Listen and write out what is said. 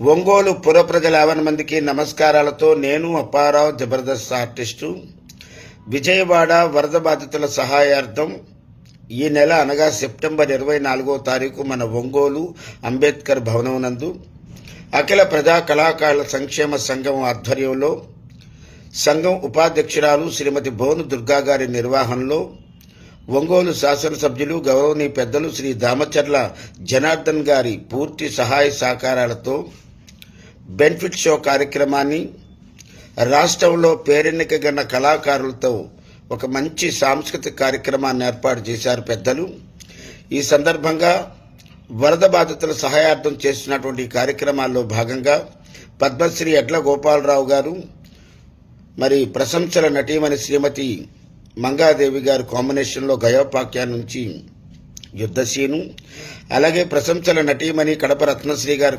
ఒంగోలు పుర ప్రజల మందికి నమస్కారాలతో నేను అప్పారావు జబర్దస్త్ ఆర్టిస్టు. విజయవాడ వరద బాధితుల సహాయార్థం ఈ నెల అనగా సెప్టెంబర్ ఇరవై నాలుగో తారీఖు మన ఒంగోలు అంబేద్కర్ భవనం నందు అఖిల ప్రజా కళాకారుల సంక్షేమ సంఘం ఆధ్వర్యంలో సంఘం ఉపాధ్యక్షురాలు శ్రీమతి భోను దుర్గా గారి నిర్వహణలో ఒంగోలు శాసనసభ్యులు గౌరవనీయ పెద్దలు శ్రీ దామచర్ల జనార్దన్ గారి పూర్తి సహాయ సహకారాలతో బెనిఫిట్ షో కార్యక్రమాన్ని రాష్ట్రంలో పేరెన్నికగన్న కళాకారులతో ఒక మంచి సాంస్కృతిక కార్యక్రమాన్ని ఏర్పాటు చేశారు పెద్దలు. ఈ సందర్భంగా వరద బాధితుల సహాయార్థం చేస్తున్నటువంటి ఈ కార్యక్రమాల్లో భాగంగా పద్మశ్రీ ఎడ్ల గోపాలరావు గారు మరి ప్రశంసల నటీమణి శ్రీమతి మంగాదేవి గారు కాంబినేషన్లో గయోపాక్యా నుంచి యుద్ధశీను అలాగే ప్రశంసల నటీమణి కడప రత్నశ్రీ గారు